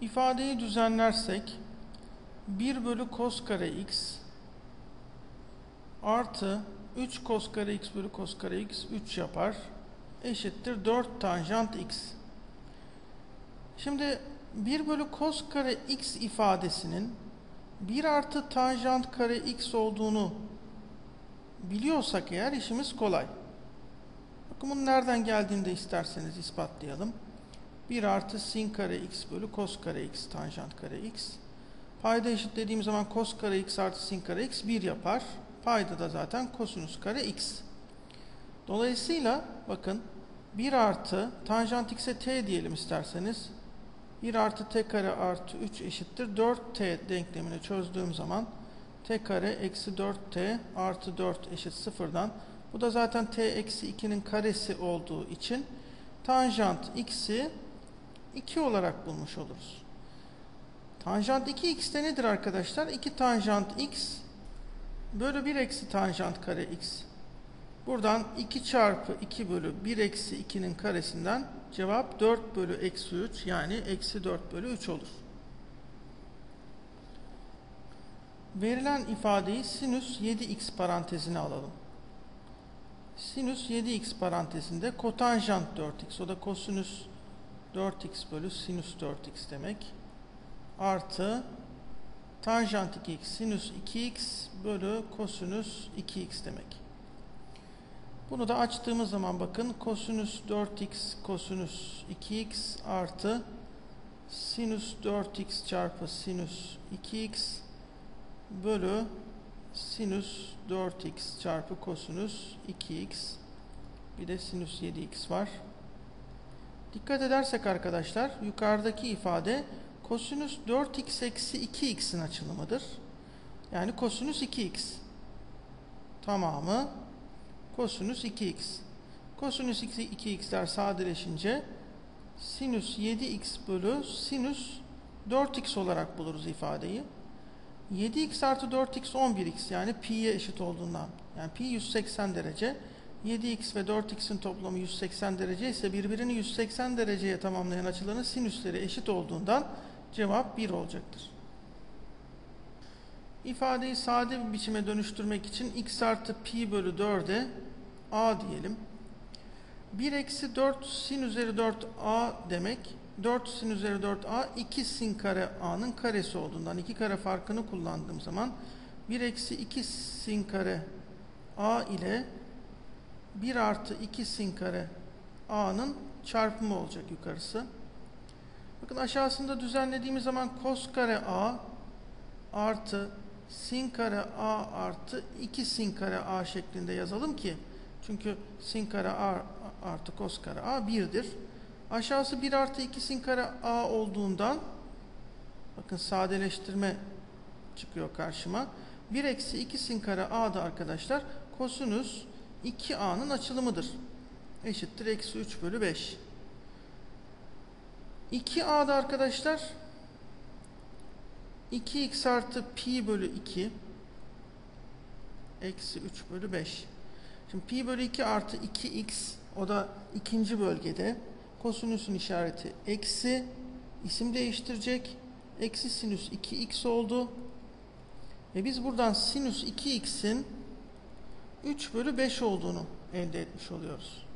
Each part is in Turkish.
ifadeyi düzenlersek 1 bölü cos kare x artı 3 cos kare x bölü cos kare x 3 yapar. Eşittir 4 tanjant x. Şimdi 1 bölü cos kare x ifadesinin 1 artı tanjant kare x olduğunu biliyorsak eğer işimiz kolay. Bakın bunun nereden geldiğini de isterseniz ispatlayalım. 1 artı sin kare x bölü cos kare x tanjant kare x. Payda eşitlediğim zaman cos kare x artı sin kare x 1 yapar. Payda da zaten kosinüs kare x. Dolayısıyla bakın 1 artı tanjant x'e t diyelim isterseniz. 1 artı t kare artı 3 eşittir 4t denklemini çözdüğüm zaman t kare eksi 4t artı 4 eşit sıfırdan bu da zaten t eksi 2'nin karesi olduğu için tanjant x'i 2 olarak bulmuş oluruz. Tanjant 2x de nedir arkadaşlar? 2 tanjant x bölü 1 eksi tanjant kare x. Buradan 2 çarpı 2 bölü 1 eksi 2'nin karesinden cevap 4 bölü eksi 3 yani eksi 4 bölü 3 olur. Verilen ifadeyi sinüs 7x parantezine alalım. Sinüs 7x parantezinde kotanjant 4x o da kosinüs 4x bölü sinüs 4x demek. Artı tanjant 2x sinüs 2x bölü kosinüs 2x demek. Bunu da açtığımız zaman bakın kosinüs 4x kosinüs 2x artı sinüs 4x çarpı sinüs 2x bölü sinüs 4x çarpı kosinüs 2x bir de sinüs 7x var. Dikkat edersek arkadaşlar yukarıdaki ifade kosinüs 4x eksi 2x'in açılımıdır. Yani kosinüs 2x tamamı kosinüs 2x. Kosinüs 2x'ler sadeleşince sinüs 7x bölü sinüs 4x olarak buluruz ifadeyi. 7x artı 4x 11x yani pi'ye eşit olduğundan yani pi 180 derece 7x ve 4x'in toplamı 180 derece ise birbirini 180 dereceye tamamlayan açıların sinüsleri eşit olduğundan cevap 1 olacaktır. İfadeyi sade bir biçime dönüştürmek için x artı pi bölü 4'e a diyelim. 1 eksi 4 sin üzeri 4 a demek 4 sin üzeri 4a 2 sin kare a'nın karesi olduğundan 2 kare farkını kullandığım zaman 1 eksi 2 sin kare a ile 1 artı 2 sin kare a'nın çarpımı olacak yukarısı. Bakın aşağısında düzenlediğimiz zaman kos kare a artı sin kare a artı 2 sin kare a şeklinde yazalım ki çünkü sin kare a artı kos kare a 1'dir. Aşağısı 1 artı 2 sin kare a olduğundan bakın sadeleştirme çıkıyor karşıma. 1 eksi 2 sin kare a da arkadaşlar kosinüs 2a'nın açılımıdır. Eşittir eksi 3 bölü 5. 2a'da arkadaşlar 2x artı pi bölü 2 eksi 3 bölü 5. Şimdi pi bölü 2 artı 2x o da ikinci bölgede kosinüsün işareti eksi isim değiştirecek. Eksi sinüs 2x oldu. Ve biz buradan sinüs 2x'in 3 bölü 5 olduğunu elde etmiş oluyoruz.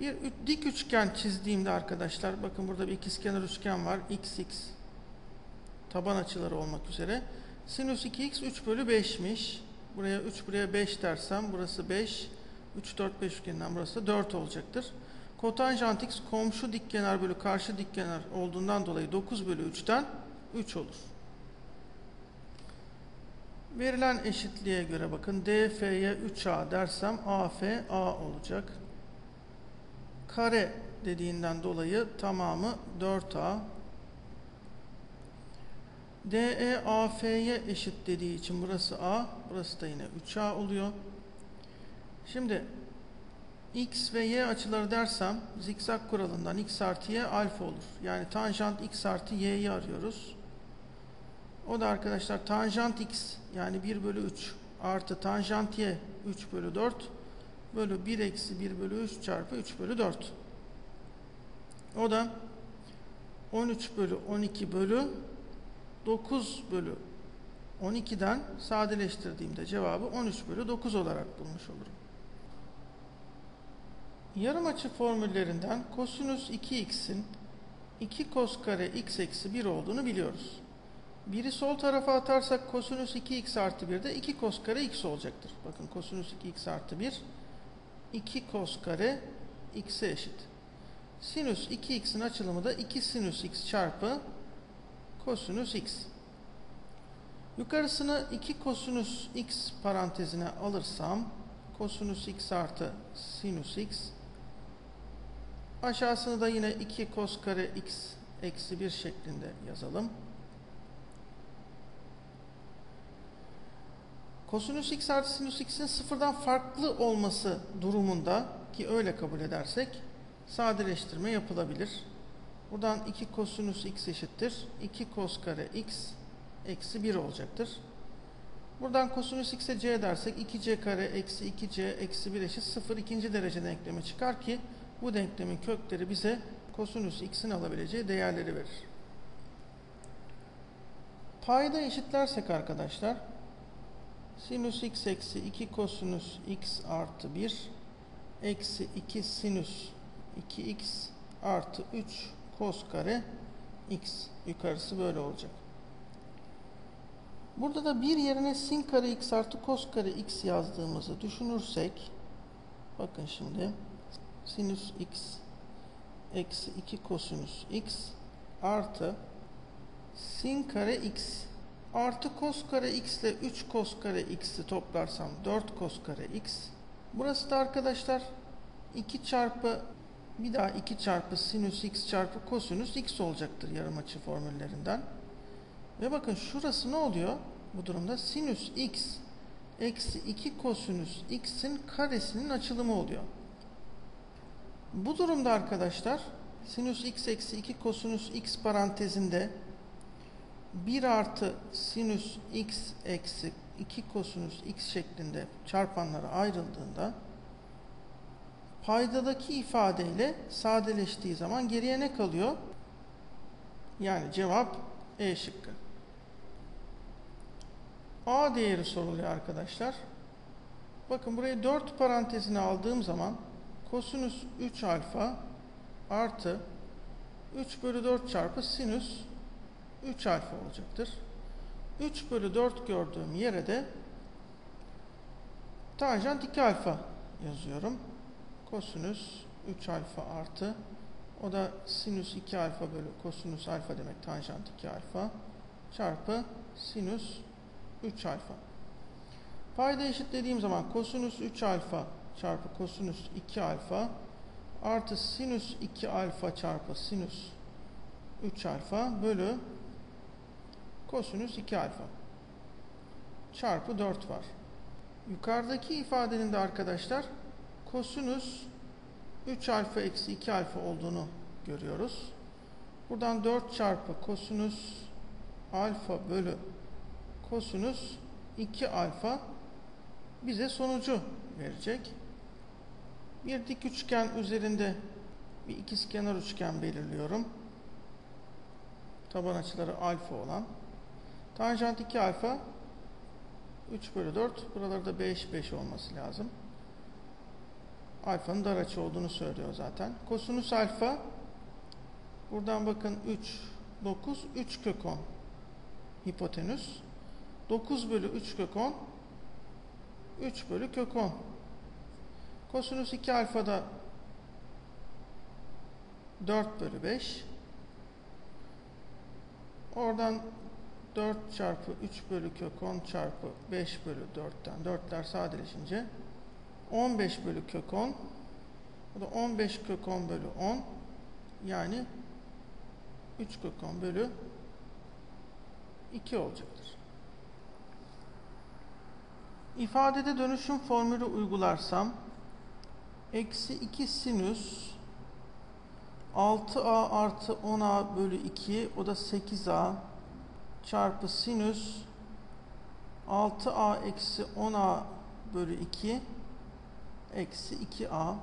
Bir dik üçgen çizdiğimde arkadaşlar bakın burada bir ikizkenar üçgen var. x x taban açıları olmak üzere. Sinüs 2x 3 bölü 5'miş. Buraya 3 buraya 5 dersem burası 5. 3 4 5 üçgeninden burası 4 olacaktır. Kotanjant x komşu dikkenar bölü karşı dikkenar olduğundan dolayı 9 bölü 3'ten 3 olur. Verilen eşitliğe göre bakın DF'ye 3A dersem AF A olacak. Kare dediğinden dolayı tamamı 4A. DE AF'ye eşit dediği için burası A, burası da yine 3A oluyor. Şimdi x ve y açıları dersem zikzak kuralından x artı y alfa olur. Yani tanjant x artı y'yi arıyoruz. O da arkadaşlar tanjant x yani 1 bölü 3 artı tanjant y 3 bölü 4 bölü 1 eksi 1 bölü 3 çarpı 3 bölü 4. O da 13 bölü 12 bölü 9 bölü 12'den sadeleştirdiğimde cevabı 13 bölü 9 olarak bulmuş olurum. Yarım açı formüllerinden kosinüs 2x'in 2 kos kare x eksi 1 olduğunu biliyoruz. Biri sol tarafa atarsak kosinüs 2x artı 1 de 2 kos kare x olacaktır. Bakın kosinüs 2x artı 1 2 kos kare x'e eşit. Sinüs 2x'in açılımı da 2 sinüs x çarpı kosinüs x. Yukarısını 2 kosinüs x parantezine alırsam kosinüs x artı sinüs x aşağısını da yine 2 kos kare x eksi 1 şeklinde yazalım. Kosinüs x artı sinüs x'in sıfırdan farklı olması durumunda ki öyle kabul edersek sadeleştirme yapılabilir. Buradan 2 kosinüs x eşittir. 2 kos kare x eksi 1 olacaktır. Buradan kosinüs x'e c dersek 2c kare eksi 2c eksi 1 eşit 0 ikinci derece denklemi çıkar ki bu denklemin kökleri bize kosinüs x'in alabileceği değerleri verir. Payda eşitlersek arkadaşlar sinüs x eksi 2 kosinüs x artı 1 eksi 2 sinüs 2x artı 3 kos kare x. Yukarısı böyle olacak. Burada da bir yerine sin kare x artı kos kare x yazdığımızı düşünürsek bakın şimdi sinüs x eksi 2 kosinüs x artı sin kare x artı kos kare x ile 3 kos kare x'i toplarsam 4 kos kare x. Burası da arkadaşlar 2 çarpı bir daha 2 çarpı sinüs x çarpı kosinüs x olacaktır yarım açı formüllerinden. Ve bakın şurası ne oluyor? Bu durumda sinüs x eksi 2 kosinüs x'in karesinin açılımı oluyor. Bu durumda arkadaşlar sinüs x eksi 2 kosinüs x parantezinde 1 artı sinüs x eksi 2 kosinüs x şeklinde çarpanlara ayrıldığında paydadaki ifadeyle sadeleştiği zaman geriye ne kalıyor? Yani cevap E şıkkı. A değeri soruluyor arkadaşlar. Bakın burayı 4 parantezine aldığım zaman kosinüs 3 alfa artı 3 bölü 4 çarpı sinüs 3 alfa olacaktır. 3 bölü 4 gördüğüm yere de tanjant 2 alfa yazıyorum. Kosinüs 3 alfa artı o da sinüs 2 alfa bölü kosinüs alfa demek tanjant 2 alfa çarpı sinüs 3 alfa. Payda eşitlediğim zaman kosinüs 3 alfa çarpı kosinüs 2 alfa artı sinüs 2 alfa çarpı sinüs 3 alfa bölü kosinüs 2 alfa çarpı 4 var. Yukarıdaki ifadenin de arkadaşlar kosinüs 3 alfa eksi 2 alfa olduğunu görüyoruz. Buradan 4 çarpı kosinüs alfa bölü kosinüs 2 alfa bize sonucu verecek. Bir dik üçgen üzerinde bir ikizkenar üçgen belirliyorum. Taban açıları alfa olan. Tanjant 2 alfa 3 bölü 4. Buralarda 5 5 olması lazım. Alfanın dar açı olduğunu söylüyor zaten. Kosinüs alfa buradan bakın 3 9 3 kök 10 hipotenüs 9 bölü 3 kök 10 3 bölü kök 10 kosinüs 2 alfa da 4 bölü 5 oradan 4 çarpı 3 bölü kök 10 çarpı 5 bölü 4'ten 4'ler sadeleşince 15 bölü kök 10 bu da 15 kök 10 bölü 10 yani 3 kök 10 bölü 2 olacaktır. İfadede dönüşüm formülü uygularsam eksi 2 sinüs 6a artı 10a bölü 2 o da 8a çarpı sinüs 6a eksi 10a bölü 2 eksi 2a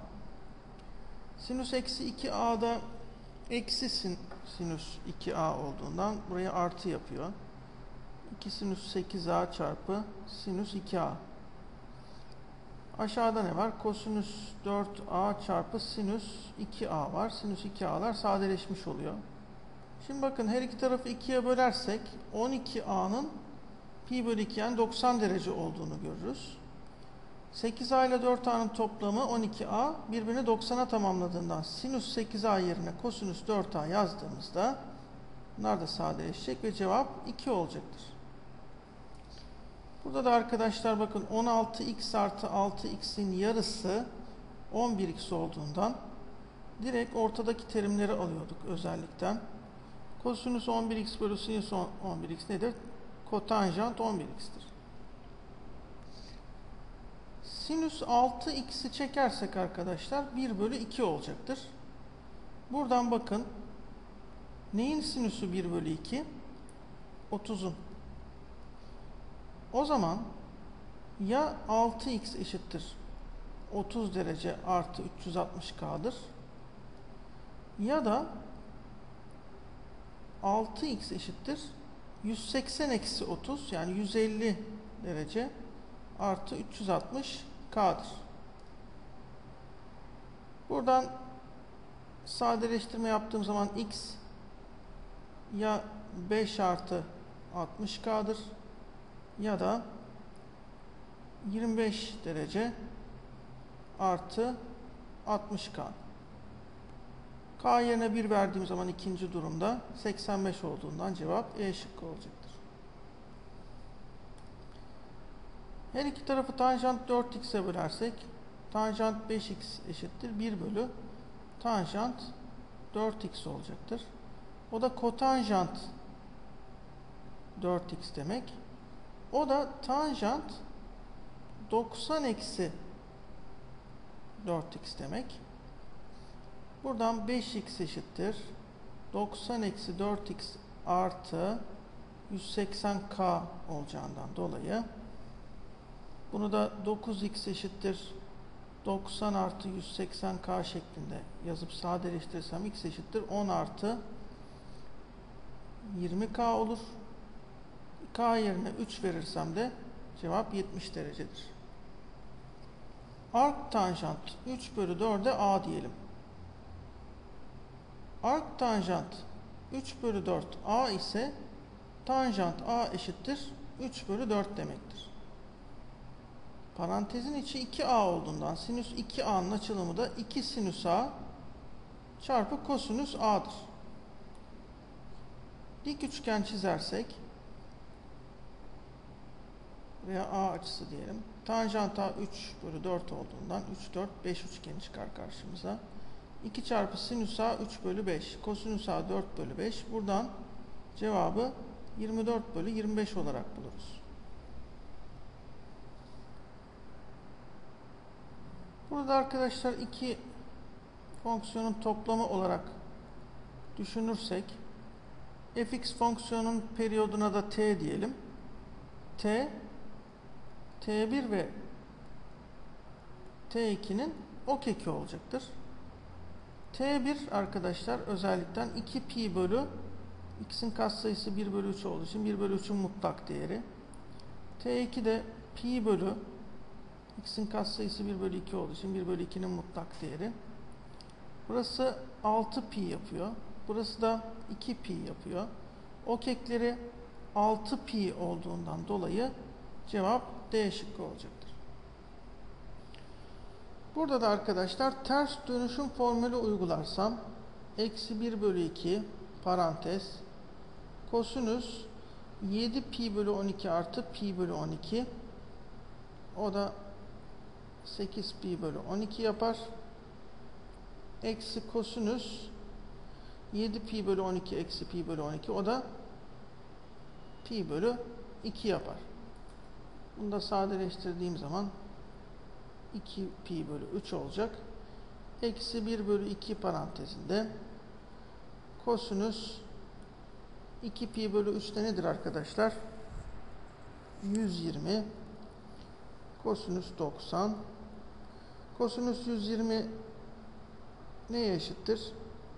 sinüs eksi 2a'da eksi sin, sinüs 2a olduğundan buraya artı yapıyor. 2 sinüs 8a çarpı sinüs 2a. Aşağıda ne var? Kosinüs 4a çarpı sinüs 2a var. Sinüs 2a'lar sadeleşmiş oluyor. Şimdi bakın her iki tarafı 2'ye bölersek 12a'nın pi bölü 2 yani 90 derece olduğunu görürüz. 8a ile 4a'nın toplamı 12a birbirini 90'a tamamladığından sinüs 8a yerine kosinüs 4a yazdığımızda bunlar da sadeleşecek ve cevap 2 olacaktır. Burada da arkadaşlar bakın 16x artı 6x'in yarısı 11x olduğundan direkt ortadaki terimleri alıyorduk özellikten. Kosinüs 11x bölü sinüs 11x nedir? Kotanjant 11x'tir. Sinüs 6x'i çekersek arkadaşlar 1 bölü 2 olacaktır. Buradan bakın neyin sinüsü 1 bölü 2? 30'un. O zaman ya 6x eşittir 30 derece artı 360k'dır ya da 6x eşittir 180 eksi 30 yani 150 derece artı 360k'dır. Buradan sadeleştirme yaptığım zaman x ya 5 artı 60k'dır ya da 25 derece artı 60k. K yerine 1 verdiğim zaman ikinci durumda 85 olduğundan cevap E şıkkı olacaktır. Her iki tarafı tanjant 4x'e bölersek tanjant 5x eşittir 1 bölü tanjant 4x olacaktır. O da kotanjant 4x demek. O da tanjant 90 eksi 4x demek. Buradan 5x eşittir. 90 eksi 4x artı 180k olacağından dolayı bunu da 9x eşittir 90 artı 180k şeklinde yazıp sadeleştirirsem x eşittir 10 artı 20k olur. K yerine 3 verirsem de cevap 70 derecedir. Ark tanjant 3 bölü 4'e A diyelim. Ark tanjant 3 bölü 4 A ise tanjant A eşittir 3 bölü 4 demektir. Parantezin içi 2A olduğundan sinüs 2A'nın açılımı da 2 sinüs A çarpı kosinüs A'dır. Dik üçgen çizersek veya A açısı diyelim. Tanjant A 3 bölü 4 olduğundan 3, 4, 5 üçgeni çıkar karşımıza. 2 çarpı sinüs A 3 bölü 5. Kosinüs A 4 bölü 5. Buradan cevabı 24 bölü 25 olarak buluruz. Burada arkadaşlar iki fonksiyonun toplamı olarak düşünürsek fx fonksiyonun periyoduna da t diyelim. t t1 ve t2'nin ok eki olacaktır. T1 arkadaşlar özellikten 2 pi bölü x'in katsayısı 1 bölü 3 olduğu için 1 bölü 3'ün mutlak değeri. t2 de pi bölü x'in katsayısı 1 bölü 2 olduğu için 1 bölü 2'nin mutlak değeri. Burası 6 pi yapıyor. Burası da 2 pi yapıyor. Ok ekleri 6 pi olduğundan dolayı cevap D şıkkı olacaktır. Burada da arkadaşlar ters dönüşüm formülü uygularsam eksi 1 bölü 2 parantez kosinüs 7 pi bölü 12 artı pi bölü 12 o da 8 pi bölü 12 yapar. Eksi kosinüs 7 pi bölü 12 eksi pi bölü 12 o da pi bölü 2 yapar. Bunu da sadeleştirdiğim zaman 2 pi bölü 3 olacak. Eksi 1 bölü 2 parantezinde kosinüs 2 pi bölü 3 de nedir arkadaşlar? 120 kosinüs 90 kosinüs 120 neye eşittir?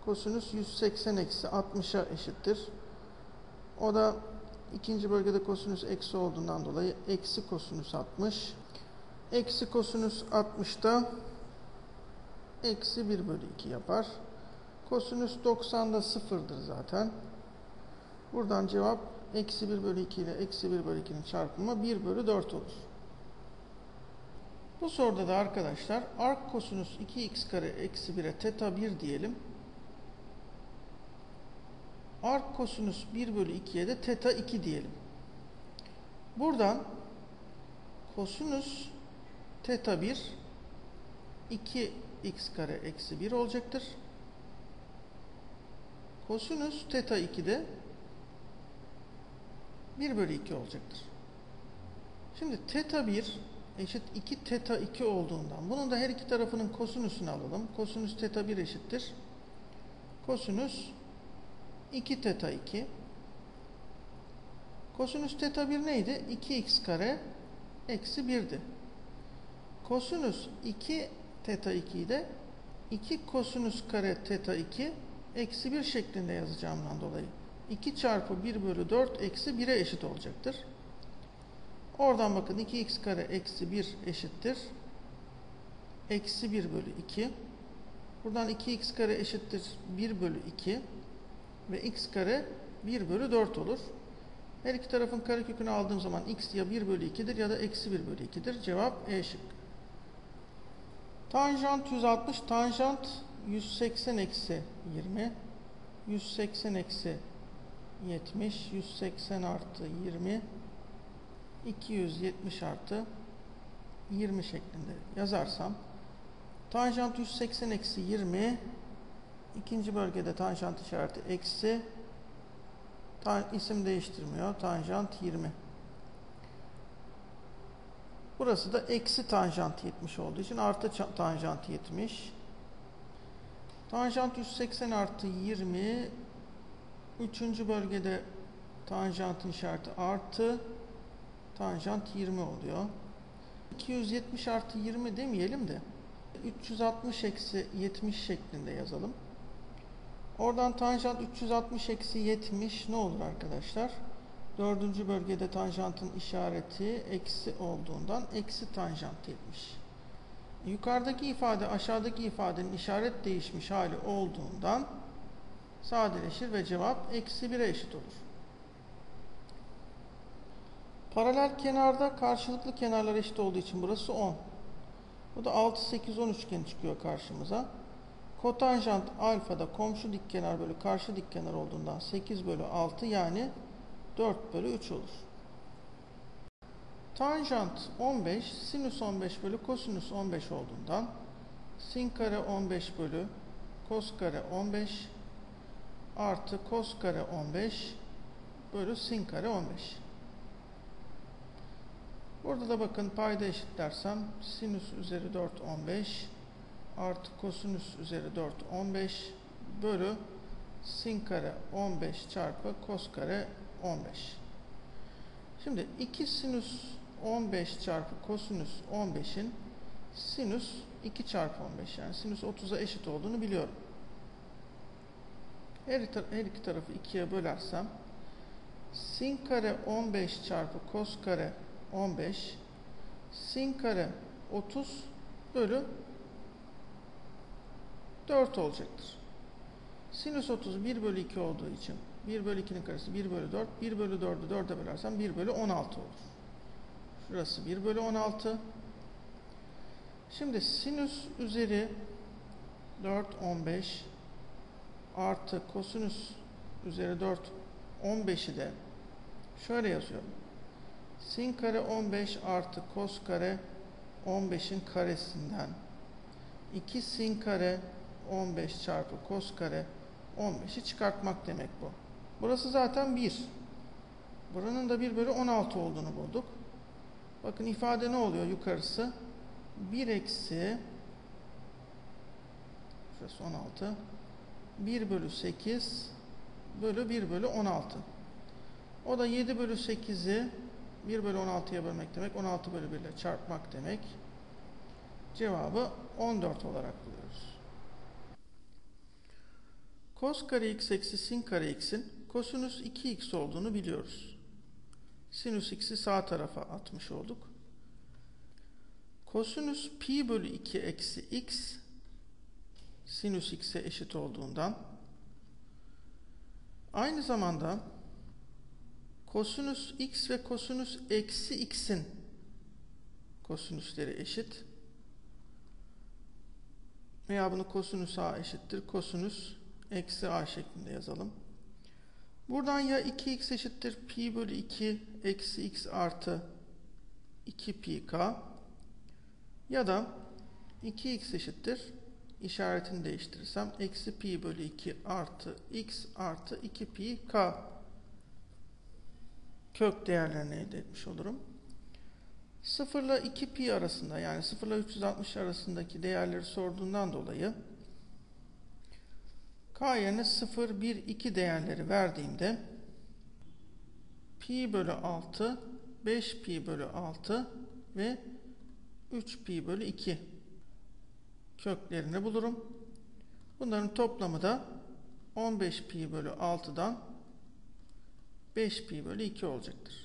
Kosinüs 180 eksi 60'a eşittir. O da ikinci bölgede kosinüs eksi olduğundan dolayı eksi kosinüs 60. Eksi kosinüs 60 da eksi 1 bölü 2 yapar. Kosinüs 90 da sıfırdır zaten. Buradan cevap eksi 1 bölü 2 ile eksi 1 bölü 2'nin çarpımı 1 bölü 4 olur. Bu soruda da arkadaşlar arc kosinüs 2x kare eksi 1'e teta 1 diyelim. Arc kosinüs 1 bölü 2'ye de teta 2 diyelim. Buradan kosinüs teta 1 2x kare eksi 1 olacaktır. Kosinüs teta 2 de 1 bölü 2 olacaktır. Şimdi teta 1 eşit 2 teta 2 olduğundan bunun da her iki tarafının kosinüsünü alalım. Kosinüs teta 1 eşittir. Kosinüs 2 teta 2. Kosinüs teta 1 neydi? 2x kare eksi 1'di. Kosinüs 2 teta 2'yi de 2 kosinüs kare teta 2 eksi 1 şeklinde yazacağımdan dolayı 2 çarpı 1 bölü 4 eksi 1'e eşit olacaktır. Oradan bakın 2x kare eksi 1 eşittir. Eksi 1 bölü 2. Buradan 2x kare eşittir 1 bölü 2. Ve x kare 1 bölü 4 olur. Her iki tarafın karekökünü aldığım zaman x ya 1 bölü 2'dir ya da eksi 1 bölü 2'dir. Cevap E şık. Tanjant 160, tanjant 180 eksi 20. 180 eksi 70, 180 artı 20, 270 artı 20 şeklinde yazarsam tanjant 180 eksi 20 ikinci bölgede tanjant işareti eksi ta, isim değiştirmiyor tanjant 20 burası da eksi tanjant 70 olduğu için artı tanjant 70 tanjant 180 artı 20 üçüncü bölgede tanjantın işareti artı tanjant 20 oluyor. 270 artı 20 demeyelim de 360 eksi 70 şeklinde yazalım. Oradan tanjant 360 eksi 70 ne olur arkadaşlar? Dördüncü bölgede tanjantın işareti eksi olduğundan eksi tanjant 70. Yukarıdaki ifade aşağıdaki ifadenin işaret değişmiş hali olduğundan sadeleşir ve cevap eksi 1'e eşit olur. Paralel kenarda karşılıklı kenarlar eşit olduğu için burası 10. Bu da 6, 8, 10 üçgeni çıkıyor karşımıza. Kotanjant alfada komşu dik kenar bölü karşı dik kenar olduğundan 8 bölü 6 yani 4 bölü 3 olur. Tanjant 15, sinüs 15 bölü kosinüs 15 olduğundan sin kare 15 bölü kos kare 15 artı kos kare 15 bölü sin kare 15. Burada da bakın payda eşitlersem sinüs üzeri 4 15 artı kosinüs üzeri 4 15 bölü sin kare 15 çarpı kos kare 15. Şimdi 2 sinüs 15 çarpı kosinüs 15'in sinüs 2 çarpı 15 yani sinüs 30'a eşit olduğunu biliyorum. Her, her iki tarafı 2'ye bölersem sin kare 15 çarpı kos kare 15 sin kare 30 bölü 4 olacaktır. Sinüs 30 1 bölü 2 olduğu için 1 bölü 2'nin karesi 1 bölü 4 1 bölü 4'ü 4'e bölersem 1 bölü 16 olur. Şurası 1 bölü 16 şimdi sinüs üzeri 4 15 artı kosinüs üzeri 4 15'i de şöyle yazıyorum. Sin kare 15 artı kos kare 15'in karesinden 2 sin kare 15 çarpı kos kare 15'i çıkartmak demek bu. Burası zaten 1. Buranın da 1 bölü 16 olduğunu bulduk. Bakın ifade ne oluyor yukarısı? 1 eksi şurası 16 1 bölü 8 bölü 1 bölü 16. O da 7 bölü 8'i 1 bölü 16'ya bölmek demek. 16 bölü 1 ile çarpmak demek. Cevabı 14 olarak buluyoruz. Kos kare x eksi sin kare x'in kosinüs 2x olduğunu biliyoruz. Sinüs x'i sağ tarafa atmış olduk. Kosinüs pi bölü 2 eksi x sinüs x'e eşit olduğundan aynı zamanda kosinüs x ve kosinüs eksi x'in kosinüsleri eşit. Veya bunu kosinüs a eşittir. Kosinüs eksi a şeklinde yazalım. Buradan ya 2x eşittir pi bölü 2 eksi x artı 2 pi k ya da 2x eşittir işaretini değiştirirsem eksi pi bölü 2 artı x artı 2 pi k kök değerlerini elde etmiş olurum. 0 ile 2 pi arasında yani 0 ile 360 arasındaki değerleri sorduğundan dolayı k yerine 0, 1, 2 değerleri verdiğimde pi bölü 6, 5 pi bölü 6 ve 3 pi bölü 2 köklerini bulurum. Bunların toplamı da 15 pi bölü 6'dan 5 pi bölü 2 olacaktır.